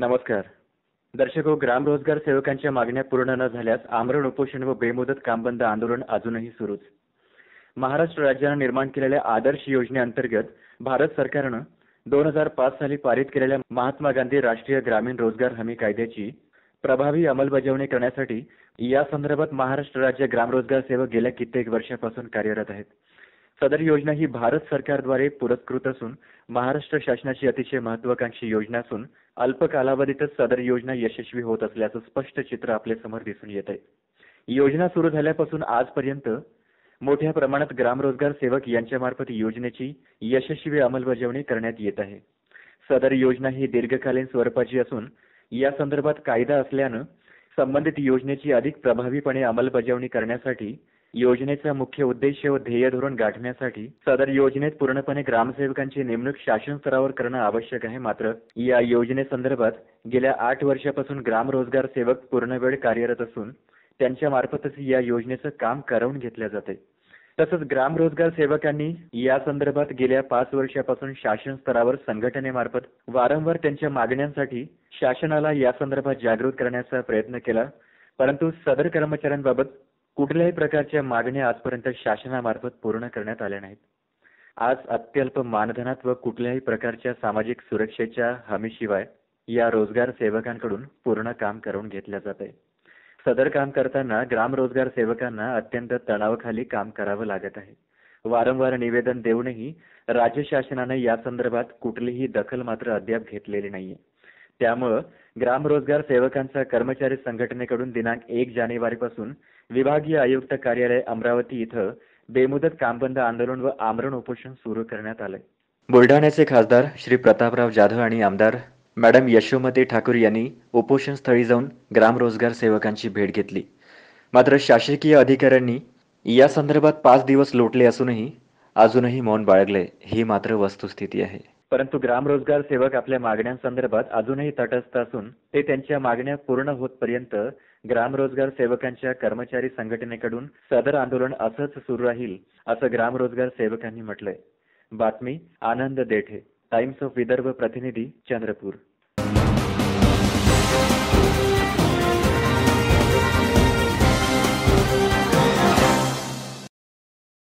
नमस्कार. दर्शक ग्राम रोजगार सेवकांच्या मागण्या पूर्ण न झाल्यास आमरण उपोषण व बेमुदत कामबंद आंदोलन अजूनही सुरूच. महाराष्ट्र राज्यानं निर्माण केलेल्या आदर्श योजनेअंतर्गत भारत सरकारनं दोन हजार पाच साली पारित केलेल्या महात्मा गांधी राष्ट्रीय ग्रामीण रोजगार हमी कायद्याची प्रभावी अंमलबजावणी करण्यासाठी या संदर्भात महाराष्ट्र राज्य ग्राम रोजगार सेवक गेल्या कित्येक वर्षापासून कार्यरत आहेत. सदर योजना ही भारत सरकारद्वारे पुरस्कृत असून महाराष्ट्र शासनाची अतिशय महत्वाकांक्षी योजना असून अल्प कालावधीतच सदर योजना यशस्वी होत असल्याचं स्पष्ट चित्र आपल्यासमोर दिसून येत आहे योजना सुरू झाल्यापासून आजपर्यंत मोठ्या प्रमाणात ग्रामरोजगार सेवक यांच्यामार्फत योजनेची यशस्वी अंमलबजावणी करण्यात येत आहे. सदर योजना ही दीर्घकालीन स्वरूपाची असून या संदर्भात कायदा असल्यानं संबंधित योजनेची अधिक प्रभावीपणे अंमलबजावणी करण्यासाठी योजनेचा मुख्य उद्देश व ध्येय धोरण गाठण्यासाठी सदर योजनेत पूर्णपणे ग्रामसेवकांची नेमणूक शासन स्तरावर करणं आवश्यक आहे. मात्र या योजनेसंदर्भात गेल्या आठ वर्षापासून ग्राम रोजगार सेवक पूर्णवेळ कार्यरत असून त्यांच्या मार्फतच या योजनेचं काम करवून घेतल्या जाते तसंच ग्राम रोजगार सेवकांनी या संदर्भात गेल्या पाच वर्षापासून शासन स्तरावर संघटनेमार्फत वारंवार त्यांच्या मागण्यांसाठी शासनाला या संदर्भात जागृत करण्याचा प्रयत्न केला. परंतु सदर कर्मचाऱ्यांबाबत कुठल्याही प्रकारच्या मागण्या आजपर्यंत शासनामार्फत पूर्ण करण्यात आल्या नाहीत. आज अत्यल्प मानधनात व कुठल्याही प्रकारच्या सामाजिक सुरक्षेच्या हमीशिवाय या रोजगार सेवकांकडून पूर्ण काम करून घेतल्या जात. आहे सदर काम करताना ग्राम रोजगार सेवकांना अत्यंत तणावाखाली काम करावं लागत आहे. वारंवार निवेदन देऊनही राज्य शासनानं या संदर्भात कुठलीही दखल मात्र अद्याप घेतलेली नाहीये. त्यामुळं ग्रामरोजगार सेवकांच्या सेवकांचा कर्मचारी संघटनेकडून दिनांक एक जानेवारीपासून विभागीय आयुक्त कार्यालय अमरावती इथं बेमुदत कामबंद आंदोलन व आमरण उपोषण सुरू करण्यात आलंय. बुलढाण्याचे खासदार श्री प्रतापराव जाधव आणि आमदार मॅडम यशोमती ठाकूर यांनी उपोषण स्थळी जाऊन ग्रामरोजगार सेवकांची भेट घेतली. मात्र शासकीय अधिकाऱ्यांनी या संदर्भात पाच दिवस लोटले असूनही अजूनही मौन बाळगले ही मात्र वस्तुस्थिती आहे. परंतु ग्रामरोजगार सेवक आपल्या मागण्यांसंदर्भात अजूनही तटस्थ असून ते त्यांच्या मागण्या पूर्ण होतपर्यंत ग्रामरोजगार सेवकांच्या कर्मचारी संघटनेकडून सदर आंदोलन असंच सुरू राहील असं ग्रामरोजगार सेवकांनी म्हटलंय. बातमी आनंद देठे टाइम्स ऑफ विदर्भ प्रतिनिधी चंद्रपूर.